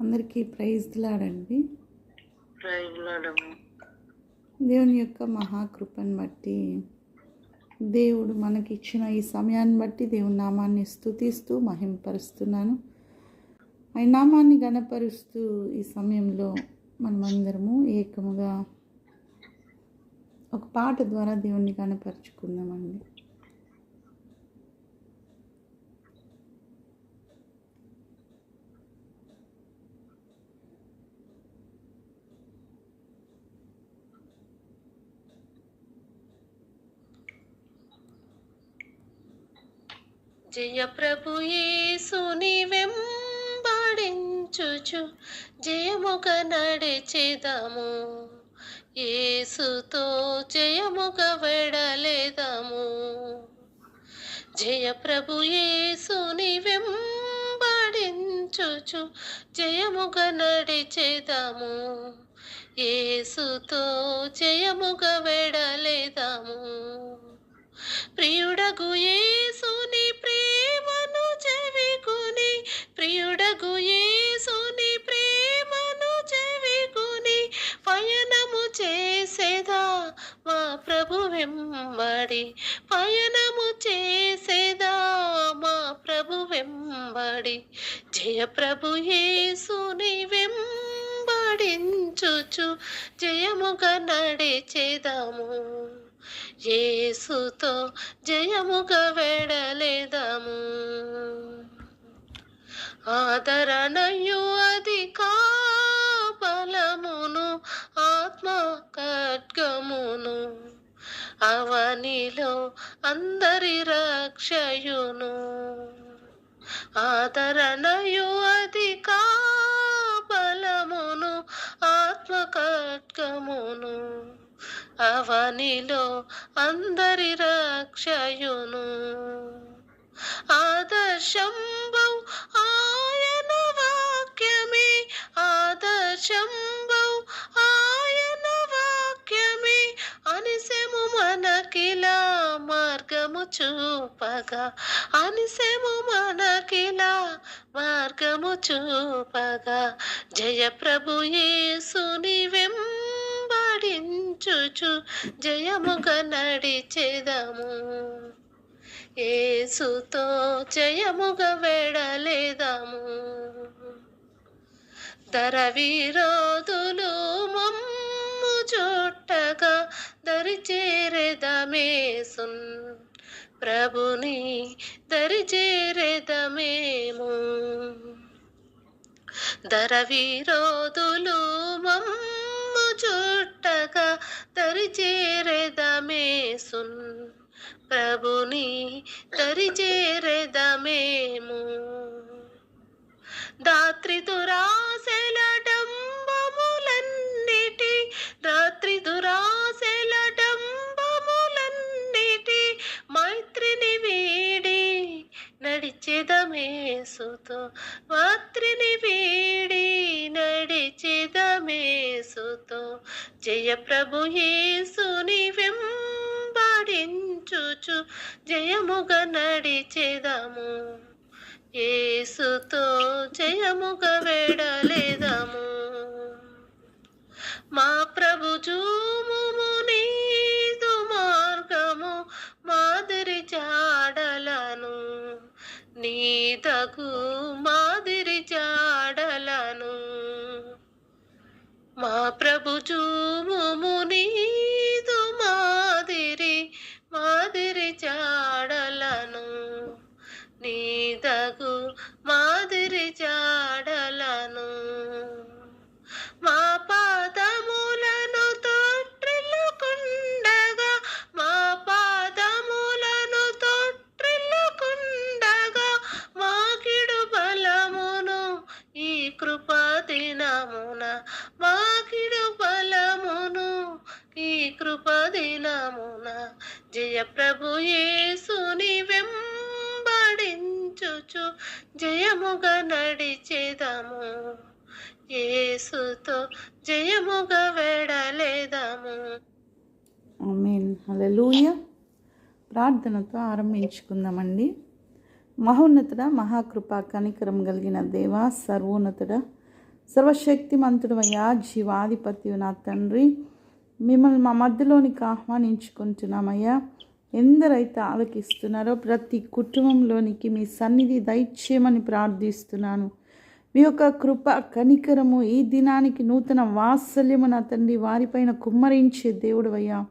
అందరికీ ప్రైజ్లాడండి ప్రైజ్లాడము దేవుని యొక్క మహాకృపను బట్టి దేవుడు మనకిచ్చిన ఈ సమయాన్ని బట్టి దేవుని నామాన్ని స్తుతిస్తూ మహింపరుస్తున్నాను. ఆయన నామాన్ని గణపరుస్తూ ఈ సమయంలో మనమందరము ఏకముగా ఒక పాట ద్వారా దేవుణ్ణి గణపరుచుకుందామండి జయ ప్రభు యేసుని వెంబడించుచు జయముగ నడిచేదము. యేసుతో జయముగ వెడలేదము. జయ ప్రభు యేసుని వెంబడించుచు జయముగ నడిచేదము. యేసుతో జయముగ వెడలేదము. ప్రియుడగు యేసుని ప్రియుడగు యేసుని ప్రేమను చెవిగుని పయనము చేసేదా మా ప్రభు వెంబడి. పయనము చేసేదా మా ప్రభు వెంబడి. జయ ప్రభు యేసుని వెంబడించుచు జయముగా నడిచేదాము. యేసుతో జయముగా వెడలేదాము. ఆదరణయు అది బలమును ఆత్మ ఖడ్గమును అవనిలో అందరి రక్షయును. ఆదరణయు అది బలమును ఆత్మ ఖడ్గమును అవనిలో అందరి రక్షయును. ఆదర్శంబ ఆదర్శంబౌ ఆయన వాక్యమే అనిసెము మనకిలా మార్గము చూపగా. అనిసెము మనకిలా మార్గము చూపగా. జయ ప్రభు యేసుని వెంబడించుచు జయముగా నడిచేదము. ఏసుతో జయముగా వెడలేదము. దర విరోధులు మమ్ము చుట్టగా దరి చేరెదమేసున్ ప్రభుని దరి చేరెదమేము దర విరోధులు మమ్ము చుట్టగా దరి చేరెదమేసున్ ప్రభుని దరి చేరెదమేము దాత్రి దురాశలడంబములన్నిటి రాత్రి దురాశలడంబములన్నిటి మైత్రిని వీడి నడిచెదమేసుతో మాత్రిని వీడి నడిచెదమేసుతో జయ ప్రభు యేసుని వెంబడించుచు జయముగా నడిచెదము. యేసుతో జయముగ వెడలేదము. మా ప్రభు చూము నీదు మార్గము మాదిరి జాడలను నీతకు మాదిరి జాడలను మా ప్రభు చూము నీదు నీదగు మాదిరి జాడలను మా పాదములను తోట్రిల్లుకుండగా మా పాదములను తొట్టిల్లుకుండగా మాకిడు బలమును ఈ కృపా దినమున మాకిడు బలమును ఈ కృప దినమున. జయ ప్రభు యేసు జయముగా నడిచేదము. యేసుతో జయముగా వెడలేదము. ఆమెన్. హల్లెలూయ. ప్రార్థనతో ఆరంభించుకుందామండి. మహోన్నతుడ మహాకృప కనికరం కలిగిన దేవ సర్వోన్నతుడ సర్వశక్తిమంతుడవయ్యా జీవాధిపతి నా తండ్రి మిమ్మల్ని మా మధ్యలోనికి ఆహ్వానించుకుంటున్నామయ్యా. ఎందరైతే ఆలకిస్తున్నారో ప్రతి కుటుంబంలోనికి మీ సన్నిధి దయచేయమని ప్రార్థిస్తున్నాను. మీ యొక్క కృప కనికరము ఈ దినానికి నూతన వాత్సల్యము నా తండ్రి వారిపైన కుమ్మరించే దేవుడు అయ్యా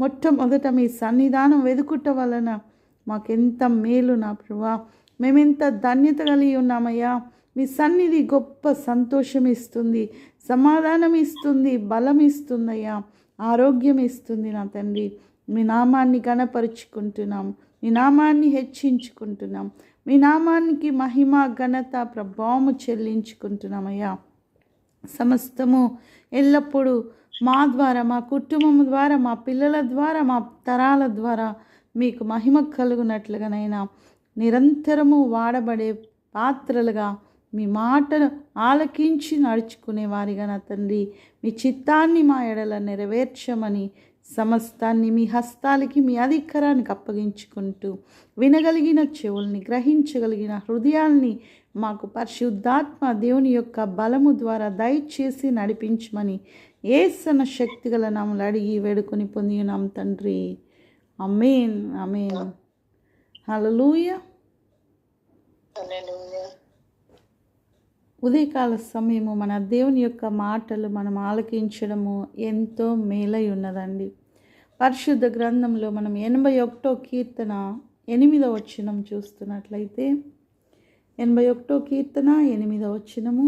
మొట్టమొదట మీ సన్నిధానం వెదుకుట వలన మాకెంత మేలు నా ప్రభా. మేమెంత ధన్యత కలిగి ఉన్నామయ్యా. మీ సన్నిధి గొప్ప సంతోషం ఇస్తుంది సమాధానం ఇస్తుంది బలం ఇస్తుందయ్యా. ఆరోగ్యం ఇస్తుంది నా తండ్రి. మీ నామాన్ని గణపరుచుకుంటున్నాం మీ నామాన్ని హెచ్చించుకుంటున్నాం. మీ నామానికి మహిమ ఘనత ప్రభావము చెల్లించుకుంటున్నామయ్యా సమస్తము ఎల్లప్పుడూ మా ద్వారా మా కుటుంబం ద్వారా మా పిల్లల ద్వారా మా తరాల ద్వారా మీకు మహిమ కలుగునట్లుగానైనా నిరంతరము వాడబడే పాత్రలుగా మీ మాటను ఆలకించి నడుచుకునే వారిగా నా తండ్రి. మీ చిత్తాన్ని మా ఎడల నెరవేర్చమని సమస్తాన్ని మీ హస్తాలకి మీ అధికారానికి అప్పగించుకుంటూ వినగలిగిన చెవుల్ని గ్రహించగలిగిన హృదయాల్ని మాకు పరిశుద్ధాత్మ దేవుని యొక్క బలము ద్వారా దయచేసి నడిపించమని ఏసన శక్తి గల అడిగి వేడుకొని పొంది ఉన్నాం తండ్రి. Amen amen hello hallelujah. ఉదయకాల సమయము మన దేవుని యొక్క మాటలు మనం ఆలకించడము ఎంతో మేలై ఉన్నదండి. పరిశుద్ధ గ్రంథంలో మనం ఎనభై ఒకటో కీర్తన ఎనిమిదో వచ్చినం చూస్తున్నట్లయితే ఎనభై ఒకటో కీర్తన ఎనిమిదో వచ్చినము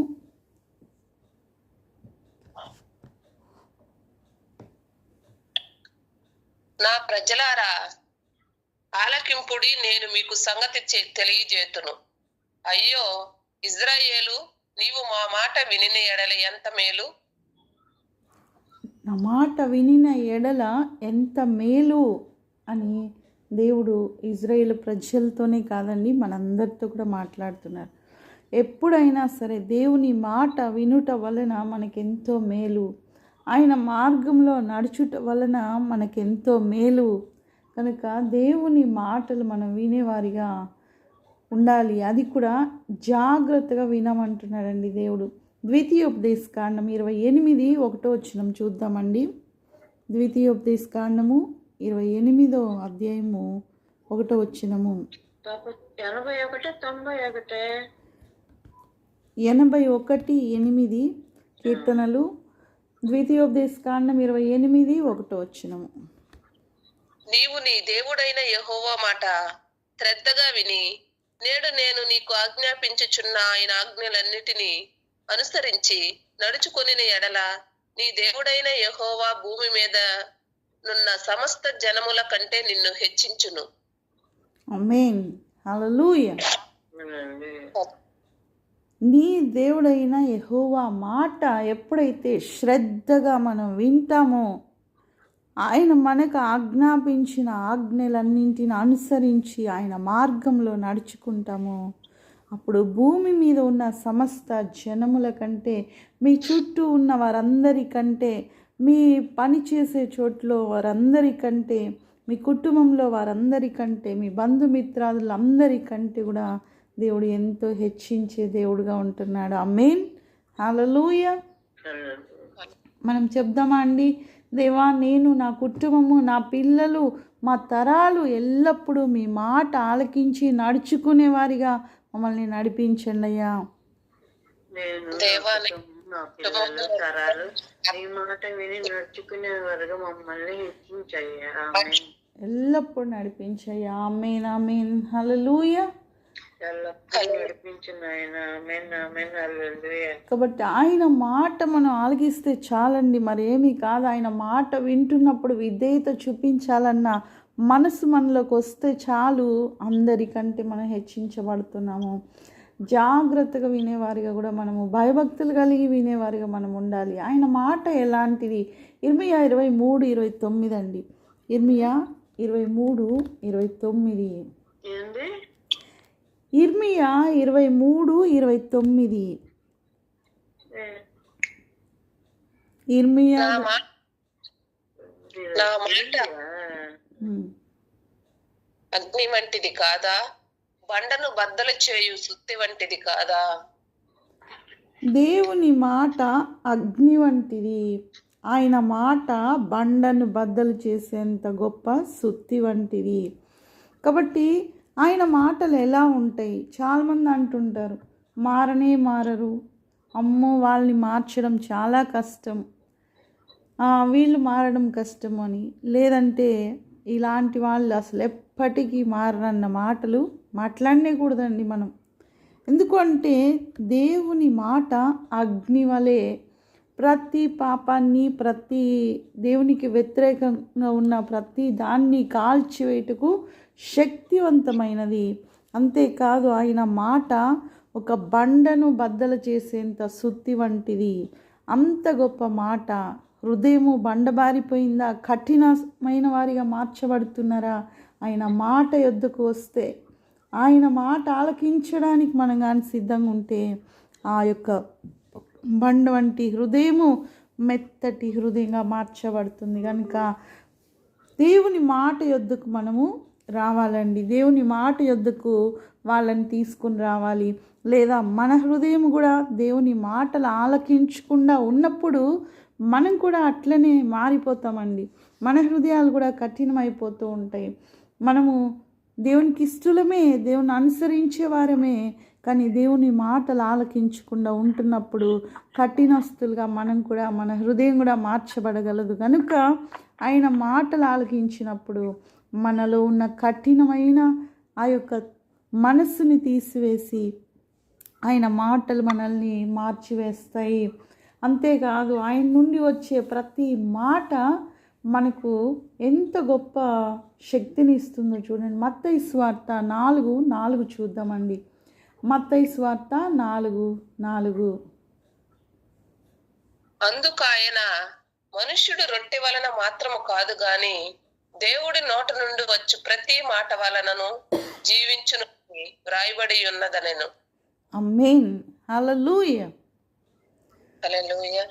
నా ప్రజలారా ఆలకింపుడి నేను మీకు సంగతి తెలియజేతును. అయ్యో ఇజ్రాయేలు నీవు మా మాట వినిన ఎడల ఎంత మేలు? నా మాట వినిన ఎడల ఎంత మేలు అని దేవుడు ఇజ్రాయేల్ ప్రజలతోనే కాదండి మనందరితో కూడా మాట్లాడుతున్నారు. ఎప్పుడైనా సరే దేవుని మాట వినుట వలన మనకెంతో మేలు. ఆయన మార్గంలో నడుచుట వలన మనకెంతో మేలు. కనుక దేవుని మాటలు మనం వినేవారిగా ఉండాలి. అది కూడా జాగ్రత్తగా వినమంటున్నాడండి దేవుడు. ద్వితీయోపదేశకాండం ఇరవై ఎనిమిది ఒకటో వచ్చినం చూద్దామండి. ద్వితీయోపదేశకాండము ఇరవై ఎనిమిదో అధ్యాయము ఒకటో వచ్చినము ఎనభై ఒకటి తొంభై ఒకటి ఎనభై ఒకటి ఎనిమిది కీర్తనలు. ద్వితీయోపదేశకాండం ఇరవై ఎనిమిది ఒకటో వచ్చినము నీవు నీ దేవుడైన యహోవా మాట శ్రద్ధగా విని నేడు నేను నీకు ఆజ్ఞాపించుచున్న ఆయన ఆజ్ఞలన్నిటినీ అనుసరించి నడుచుకొనిన ఎడల నీ దేవుడైన యెహోవా భూమి మీద నున్న సమస్త జనముల కంటే నిన్ను హెచ్చించును. నీ దేవుడైన యెహోవా మాట ఎప్పుడైతే శ్రద్ధగా మనం వింటామో ఆయన మనకు ఆజ్ఞాపించిన ఆజ్ఞలన్నింటిని అనుసరించి ఆయన మార్గంలో నడుచుకుంటామో. అప్పుడు భూమి మీద ఉన్న సమస్త జనముల కంటే మీ చుట్టూ ఉన్న వారందరికంటే మీ పని చేసే చోట్లో వారందరికంటే మీ కుటుంబంలో వారందరికంటే మీ బంధుమిత్రాదులందరికంటే కూడా దేవుడు ఎంతో హెచ్చించే దేవుడుగా ఉంటున్నాడు. అమేన్ హల్లెలూయా. మనం చెప్దామా అండి? దేవా నేను నా కుటుంబము నా పిల్లలు మా తరాలు ఎల్లప్పుడూ మీ మాట ఆలకించి నడుచుకునే వారిగా మమ్మల్ని నడిపించండి అయ్యా ఎల్లప్పుడూ నడిపించయ్యా. Amen amen. హల్లెలూయా. కాబట్టి ఆయన మాట మనం ఆలకిస్తే చాలండి. మరేమీ కాదు. ఆయన మాట వింటున్నప్పుడు విధేయత చూపించాలన్న మనసు మనలోకి వస్తే చాలు. అందరికంటే మనం హెచ్చించబడుతున్నాము. జాగ్రత్తగా వినేవారిగా కూడా మనము భయభక్తులు కలిగి వినేవారిగా మనం ఉండాలి. ఆయన మాట ఎలాంటిది? ఇర్మియా ఇరవై మూడు ఇరవై తొమ్మిది అండి. ఇర్మియా ఇరవై మూడు ఇరవై తొమ్మిది. ఇర్మియా ఇరవై మూడు ఇరవై తొమ్మిది. ఇర్మియా నా మాట. అగ్ని వంటిది కాదా? బండను బద్దలు చేయు సుత్తి వంటిది కాదా? దేవుని మాట అగ్ని వంటిది. ఆయన మాట బండను బద్దలు చేసేంత గొప్ప సుత్తి వంటిది. కాబట్టి ఆయన మాటలు ఎలా ఉంటాయి? చాలామంది అంటుంటారు మారనే మారరు. అమ్మో వాళ్ళని మార్చడం చాలా కష్టం. వీళ్ళు మారడం కష్టం అని. లేదంటే ఇలాంటి వాళ్ళు అసలు ఎప్పటికీ మారన్న మాటలు మాట్లాడనేకూడదండి మనం. ఎందుకంటే దేవుని మాట అగ్ని వలె ప్రతి పాపాన్ని ప్రతి దేవునికి వ్యతిరేకంగా ఉన్న ప్రతి దాన్ని కాల్చివేయటకు శక్తివంతమైనది. అంతేకాదు ఆయన మాట ఒక బండను బద్దలు చేసేంత సుత్తి వంటిది. అంత గొప్ప మాట. హృదయము బండబారిపోయిందా? కఠినమైన వారిగా మార్చబడుతున్నారా? ఆయన మాట యొద్దకు వస్తే ఆయన మాట ఆలకించడానికి మనం కానీ సిద్ధంగా ఉంటే ఆ యొక్క బండ వంటి హృదయము మెత్తటి హృదయంగా మార్చబడుతుంది. కనుక దేవుని మాట యొద్దకు మనము రావాలండి. దేవుని మాట యొద్దకు వాళ్ళని తీసుకుని రావాలి. లేదా మన హృదయం కూడా దేవుని మాటలు ఆలకించకుండా ఉన్నప్పుడు మనం కూడా అట్లనే మారిపోతామండి. మన హృదయాలు కూడా కఠినమైపోతూ ఉంటాయి. మనము దేవునికి ఇష్టలమే దేవుని అనుసరించే వారమే కానీ దేవుని మాటలు ఆలకించకుండా ఉంటున్నప్పుడు కఠినస్తులుగా మనం కూడా మన హృదయం కూడా మార్చబడగలదు. కనుక ఆయన మాటలు ఆలకించినప్పుడు మనలో ఉన్న కఠినమైన ఆ యొక్క మనస్సుని తీసివేసి ఆయన మాటలు మనల్ని మార్చివేస్తాయి. అంతేకాదు ఆయన నుండి వచ్చే ప్రతి మాట మనకు ఎంత గొప్ప శక్తిని ఇస్తుందో చూడండి. మత్తయి స్వార్థ నాలుగు నాలుగు చూద్దామండి. మత్తయి స్వార్త నాలుగు నాలుగు. అందుకు ఆయన మనుష్యుడు రొట్టె వలన మాత్రము కాదు గాని దేవుడి నోట నుండి వచ్చు ప్రతి మాట వలనను జీవించును వ్రాయబడి ఉన్నదనెను. అమ్మేన్. హల్లెలూయ. హల్లెలూయా.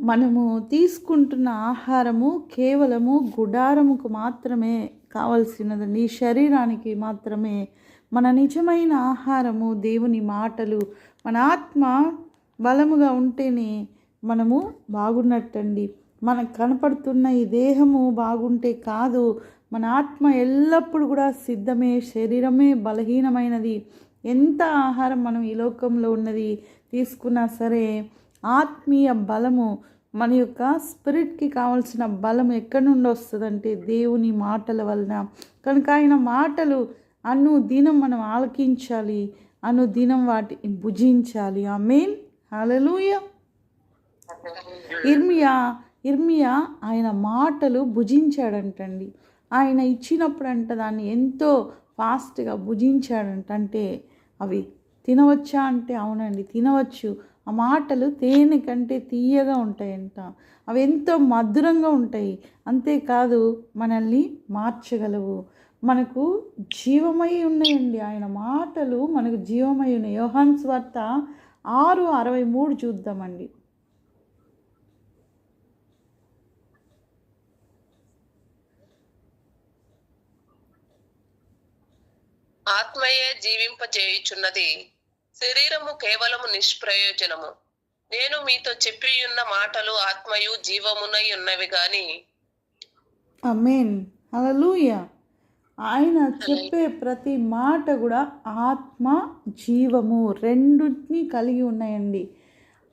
మనము తీసుకుంటున్న ఆహారము కేవలము గుడారముకు మాత్రమే కావలసినదండి ఈ శరీరానికి మాత్రమే మన నిజమైన ఆహారము దేవుని మాటలు మన ఆత్మ బలముగా ఉంటేనే మనము బాగున్నట్టండి. మనకు కనపడుతున్న ఈ దేహము బాగుంటే కాదు మన ఆత్మ ఎల్లప్పుడూ కూడా సిద్ధమే శరీరమే బలహీనమైనది. ఎంత ఆహారం మనం ఈ లోకంలో ఉన్నది తీసుకున్నా సరే ఆత్మీయ బలము మన యొక్క స్పిరిట్కి కావాల్సిన బలం ఎక్కడి నుండి వస్తుందంటే దేవుని మాటల వలన. కనుక ఆయన మాటలు అను దినం మనం ఆలకించాలి అను దినం వాటిని భుజించాలి. ఆ మెయిన్ హలలుయ ఇర్మియా ఇర్మియా ఆయన మాటలు భుజించాడంటండి. ఆయన ఇచ్చినప్పుడు అంట దాన్ని ఎంతో ఫాస్ట్గా భుజించాడంట. అంటే అవి తినవచ్చా అంటే అవునండి తినవచ్చు. ఆ మాటలు తేనె కంటే తీయగా ఉంటాయంట. అవి ఎంతో మధురంగా ఉంటాయి. అంతేకాదు మనల్ని మార్చగలవు. మనకు జీవమై ఉన్నాయండి ఆయన మాటలు మనకు జీవమై ఉన్నాయి. యోహాన్ స్వార్త ఆరు అరవై మూడు చూద్దామండి. ఆత్మయే జీవింపజేయుచున్నది శరీరము కేవలము నిష్ప్రయోజనము. నేను మీతో చెప్పి ఉన్న మాటలు ఆత్మయు జీవమునై ఉన్నవి గాని అమేన్ హల్లెలూయా. ఆయన చెప్పే ప్రతి మాట కూడా ఆత్మ జీవము రెండింటిని కలిగి ఉన్నాయండి.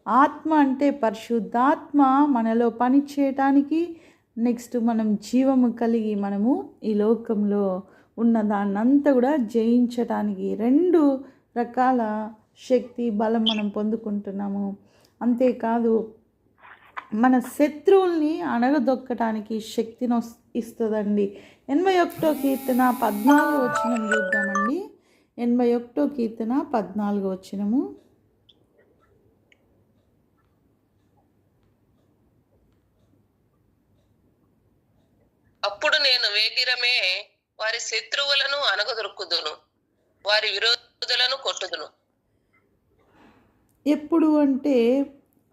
ఆత్మ అంటే పరిశుద్ధాత్మ మనలో పని చేయటానికి నెక్స్ట్ మనం జీవము కలిగి మనము ఈ లోకంలో ఉన్న దాన్నంతా కూడా జయించటానికి రెండు రకాల శక్తి బలం మనం పొందుకుంటున్నాము. అంతేకాదు మన శత్రువుల్ని అణగదొక్కటానికి శక్తిని ఇస్తుందండి. ఎనభై ఒకటో కీర్తన పద్నాలుగు వచ్చినం చూద్దామండి. ఎనభై ఒకటో కీర్తన పద్నాలుగు వచ్చినము అప్పుడు నేను వేగిరమే వారి శత్రువులను అనగదొరుకుదును వారి విరోధులను కొట్టుదును. ఎప్పుడు అంటే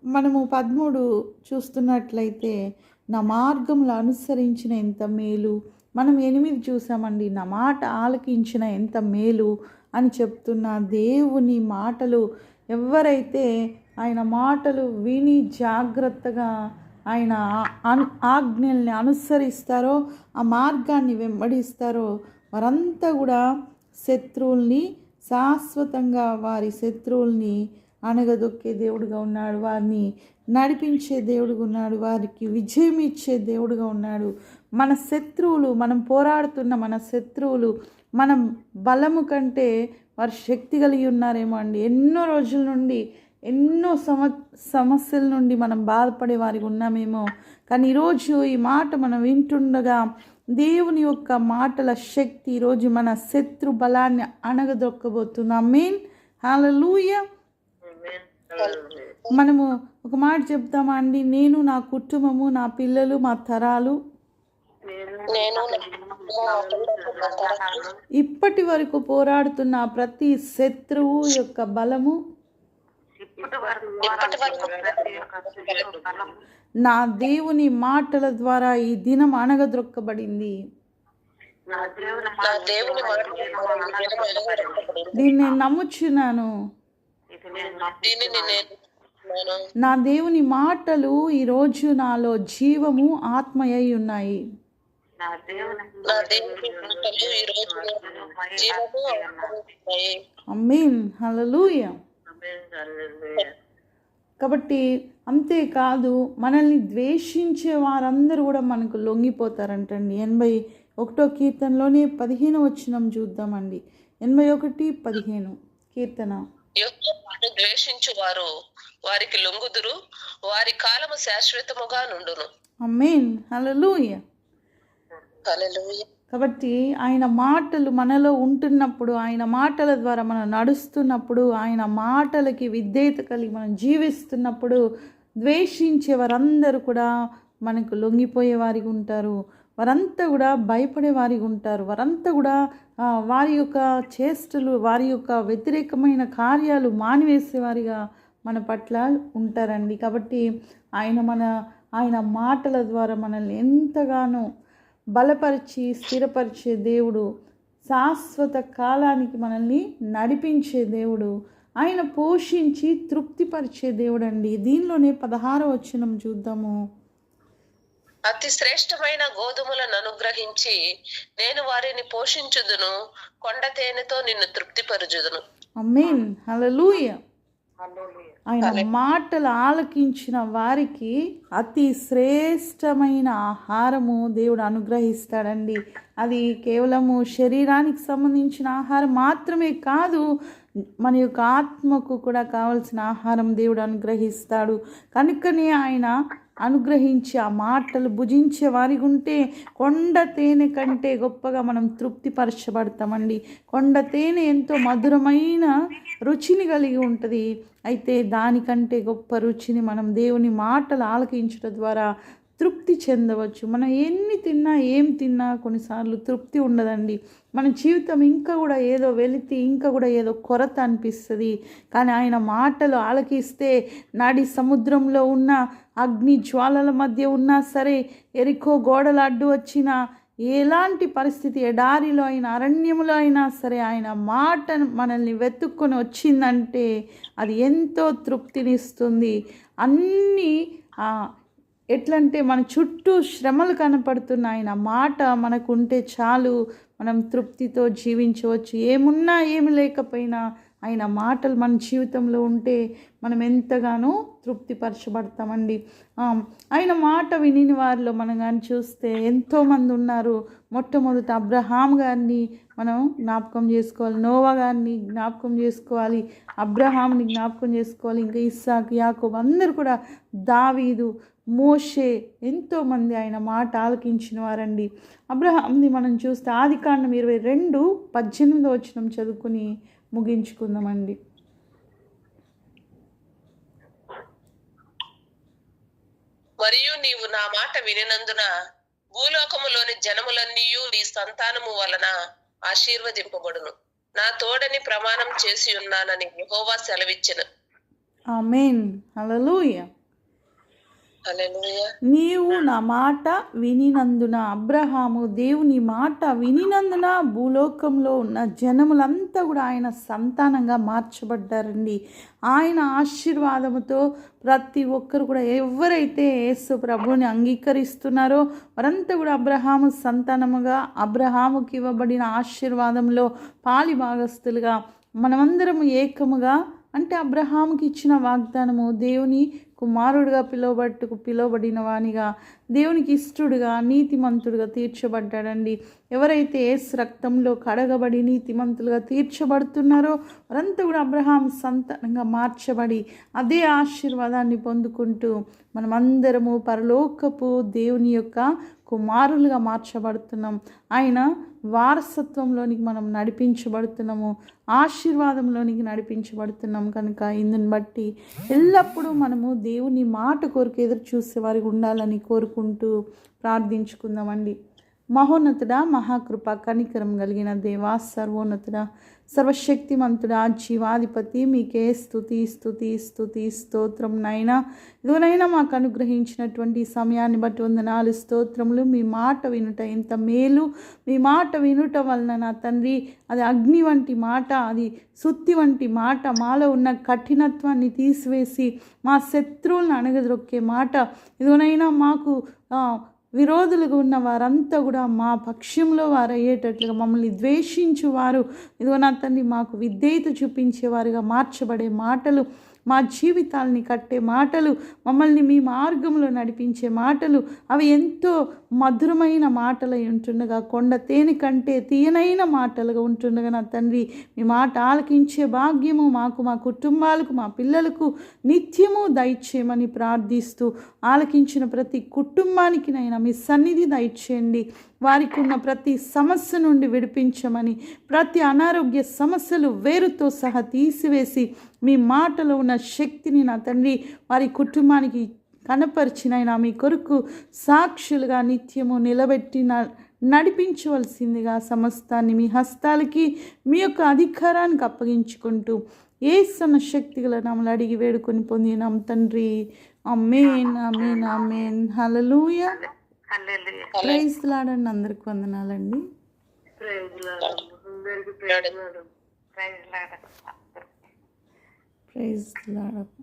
మనము పదమూడు చూస్తున్నట్లయితే నా మార్గంలో అనుసరించిన ఎంత మేలు? మనం ఎనిమిది చూసామండి. నా మాట ఆలకించిన ఎంత మేలు? అని చెప్తున్న దేవుని మాటలు ఎవరైతే ఆయన మాటలు విని జాగ్రత్తగా ఆయన ఆజ్ఞల్ని అనుసరిస్తారో ఆ మార్గాన్ని వెంబడిస్తారో వారంతా కూడా శత్రువుల్ని శాశ్వతంగా వారి శత్రువుల్ని అణగదొక్కే దేవుడుగా ఉన్నాడు. వారిని నడిపించే దేవుడుగా ఉన్నాడు. వారికి విజయం ఇచ్చే దేవుడుగా ఉన్నాడు. మన శత్రువులు మనం పోరాడుతున్న మన శత్రువులు మనం బలము కంటే వారు శక్తి కలిగి ఉన్నారేమో అండి. ఎన్నో రోజుల నుండి ఎన్నో సమ సమస్యల నుండి మనం బాధపడే వారికి ఉన్నామేమో. కానీ ఈరోజు ఈ మాట మనం వింటుండగా దేవుని యొక్క మాటల శక్తి ఈరోజు మన శత్రు బలాన్ని అణగదొక్కబోతున్నాం మీన్ హలో లూయ మనము ఒక మాట చెప్తామా అండి? నేను నా కుటుంబము నా పిల్లలు మా తరాలు. ఇప్పటి వరకు పోరాడుతున్న ప్రతి శత్రువు యొక్క బలము. నా దేవుని మాటల ద్వారా ఈ దినం అణగద్రొక్కబడింది నా దేవుని నా దేవుని మాట దీన్ని నేను నమ్ముచున్నాను. నా దేవుని మాటలు ఈరోజు నాలో జీవము ఆత్మయ్యి ఉన్నాయి నా దేవుని నా దేవుని మాటలు ఈ రోజు జీవము ఉన్నాయి. అమ్మీన్ హల్లెలూయ ఆమేన్. హల్లెలూయా. కాబట్టి అంతేకాదు మనల్ని ద్వేషించే వారందరూ కూడా మనకు లొంగిపోతారంటండి ఎనభై ఒకటో కీర్తనలోనే పదిహేను వచ్చినం చూద్దామండి ఎనభై ఒకటి పదిహేను కీర్తన యెహోవాను ద్వేషించువారు. వారికి లొంగుదురు. వారి కాలము శాశ్వతముగా నుండును. అమ్మేన్ హల్లెలూయ. హల్లెలూయా. కాబట్టి ఆయన మాటలు మనలో ఉంటున్నప్పుడు ఆయన మాటల ద్వారా మనం నడుస్తున్నప్పుడు ఆయన మాటలకి విధేయత కలిగి మనం జీవిస్తున్నప్పుడు ద్వేషించే వారందరూ కూడా మనకు లొంగిపోయే వారికి ఉంటారు. వారంతా కూడా భయపడే వారిగా ఉంటారు. వారంతా కూడా వారి యొక్క చేష్టలు వారి యొక్క వ్యతిరేకమైన కార్యాలు మానివేసేవారిగా మన పట్ల ఉంటారండి. కాబట్టి ఆయన మన ఆయన మాటల ద్వారా మనల్ని ఎంతగానో బలపరిచి స్థిరపరిచే దేవుడు శాశ్వత కాలానికి మనల్ని నడిపించే దేవుడు ఆయన పోషించి తృప్తిపరిచే దేవుడు అండి దీనిలోనే పదహారవ వచనం చూద్దాము. అతి శ్రేష్టమైన గోధుమలను అనుగ్రహించి నేను వారిని పోషించుదును కొండ తేనెతో నిన్ను తృప్తిపరచుదును. అమ్మేన్ హల్లెలూయ హల్లెలూయా. ఆయన మాటలు ఆలకించిన వారికి అతి శ్రేష్టమైన ఆహారము దేవుడు అనుగ్రహిస్తాడండి. అది కేవలము శరీరానికి సంబంధించిన ఆహారం మాత్రమే కాదు మన యొక్క ఆత్మకు కూడా కావలసిన ఆహారం దేవుడు అనుగ్రహిస్తాడు. కనుకనే ఆయన అనుగ్రహించి ఆ మాటలు భుజించే వారికి ఉంటే కొండ తేనె కంటే గొప్పగా మనం తృప్తిపరచబడతామండి. కొండ తేనె ఎంతో మధురమైన రుచిని కలిగి ఉంటుంది. అయితే దానికంటే గొప్ప రుచిని మనం దేవుని మాటలు ఆలకించడం ద్వారా తృప్తి చెందవచ్చు. మనం ఎన్ని తిన్నా ఏం తిన్నా కొన్నిసార్లు తృప్తి ఉండదండి. మన జీవితం ఇంకా కూడా ఏదో వెళితే ఇంకా కూడా ఏదో కొరత అనిపిస్తుంది. కానీ ఆయన మాటలు ఆలకిస్తే నాడి సముద్రంలో ఉన్న అగ్ని జ్వాలల మధ్య ఉన్నా సరే ఎరికో గోడలు అడ్డు వచ్చినా ఎలాంటి పరిస్థితి ఎడారిలో అయినా అరణ్యంలో అయినా సరే ఆయన మాట మనల్ని వెతుక్కొని వచ్చిందంటే అది ఎంతో తృప్తినిస్తుంది. అన్నీ ఎట్లంటే మన చుట్టూ శ్రమలు కనపడుతున్న ఆయన మాట మనకు ఉంటే చాలు. మనం తృప్తితో జీవించవచ్చు. ఏమున్నా ఏమి లేకపోయినా ఆయన మాటలు మన జీవితంలో ఉంటే మనం ఎంతగానో తృప్తిపరచబడతామండి. ఆయన మాట విని వారిలో మనం కానీ చూస్తే ఎంతోమంది ఉన్నారు. మొట్టమొదట అబ్రహాం గారిని మనం జ్ఞాపకం చేసుకోవాలి. నోవా గారిని జ్ఞాపకం చేసుకోవాలి. అబ్రహాంని జ్ఞాపకం చేసుకోవాలి. ఇంకా ఇస్సాక్ యాకోబ్ అందరూ కూడా దావీదు మోషే ఎంతోమంది ఆయన మాట ఆలకించిన వారండి. అబ్రహాంని మనం చూస్తే ఆది కాండం ఇరవై రెండు పద్దెనిమిదో వచనం చదువుకుని ముగించుకుందామండి. మరియు నీవు నా మాట వినినందున భూలోకములోని జనములన్నీ నీ సంతానము వలన ఆశీర్వదింపబడును. నా తోడని ప్రమాణం చేసి ఉన్నానని యెహోవా సెలవిచ్చెను. ఆమెన్. హల్లెలూయా. నీవు నా మాట వినినందున అబ్రహాము దేవుని మాట వినినందున భూలోకంలో ఉన్న జనములంతా కూడా ఆయన సంతానంగా మార్చబడ్డారండి. ఆయన ఆశీర్వాదముతో ప్రతి ఒక్కరు కూడా ఎవరైతే యేసు ప్రభుని అంగీకరిస్తున్నారో వారంతా కూడా అబ్రహాము సంతానముగా అబ్రహాముకి ఇవ్వబడిన ఆశీర్వాదంలో పాలి భాగస్తులుగా మనమందరము ఏకముగా అంటే అబ్రహాముకి ఇచ్చిన వాగ్దానము దేవుని కుమారుడిగా పిలువబట్టుకు పిలువబడిన వానిగా దేవునికి ఇష్టడుగా నీతిమంతుడుగా తీర్చబడ్డాడండి. ఎవరైతే ఏస్ రక్తంలో కడగబడి నీతిమంతులుగా తీర్చబడుతున్నారో వారంతా కూడా అబ్రహాం సంతానంగా మార్చబడి అదే ఆశీర్వాదాన్ని పొందుకుంటూ మనమందరము పరలోకపు దేవుని యొక్క కుమారులుగా మార్చబడుతున్నాం. ఆయన వారసత్వంలోనికి మనం నడిపించబడుతున్నాము. ఆశీర్వాదంలోనికి నడిపించబడుతున్నాం. కనుక ఇందుని బట్టి ఎల్లప్పుడూ మనము దేవుని మాట కొరకు ఎదురు చూసే వారికి ఉండాలని కోరుకుంటూ ప్రార్థించుకుందామండి. మహోన్నతుడా మహాకృప కనికరం కలిగిన దేవా సర్వోన్నతుడా సర్వశక్తిమంతుడా జీవాధిపతి మీకే స్థుతి స్థుతి స్థుతి స్తోత్రం నైనా. ఇదిగోనైనా మాకు అనుగ్రహించినటువంటి సమయాన్ని బట్టి వందనాలు స్తోత్రములు. మీ మాట వినుట ఎంత మేలు. మీ మాట వినుట వలన నా తండ్రి అది అగ్ని వంటి మాట అది సుత్తి వంటి మాట మాలో ఉన్న కఠినత్వాన్ని తీసివేసి మా శత్రువులను అణగదొక్కే మాట. ఇదిగోనైనా మాకు విరోధులుగా ఉన్న వారంతా కూడా మా పక్షంలో వారు అయ్యేటట్లుగా మమ్మల్ని ద్వేషించువారు. ఇదిగో నా తండ్రి మాకు విధేయత చూపించేవారుగా మార్చబడే మాటలు మా జీవితాలని కట్టే మాటలు మమ్మల్ని మీ మార్గంలో నడిపించే మాటలు అవి ఎంతో మధురమైన మాటలై ఉంటుండగా కొండ తేనె కంటే తీయనైన మాటలుగా ఉంటుండగా నా తండ్రి మీ మాట ఆలకించే భాగ్యము మాకు మా కుటుంబాలకు మా పిల్లలకు నిత్యము దయచేయమని ప్రార్థిస్తూ ఆలకించిన ప్రతి కుటుంబానికి నైనా మీ సన్నిధి దయచేయండి. వారికి ఉన్న ప్రతి సమస్య నుండి విడిపించమని ప్రతి అనారోగ్య సమస్యలు వేరుతో సహా తీసివేసి మీ మాటలో ఉన్న శక్తిని నా తండ్రి వారి కుటుంబానికి కనపరిచినైనా మీ కొరకు సాక్షులుగా నిత్యము నిలబెట్టిన నడిపించవలసిందిగా సమస్తాన్ని మీ హస్తాలకి మీ యొక్క అధికారానికి అప్పగించుకుంటూ ఏ సన్న శక్తిగల నమ్మలు అడిగి వేడుకొని పొందినాం తండ్రి. అమ్మేన్ అమ్మేన్ అమ్మేన్ హలలుయ ప్రైజ్ లాడండి అందరికి వందనాలండి. ప్రైజ్ లాడండి. అందరికి ప్రైజ్ లార్డ్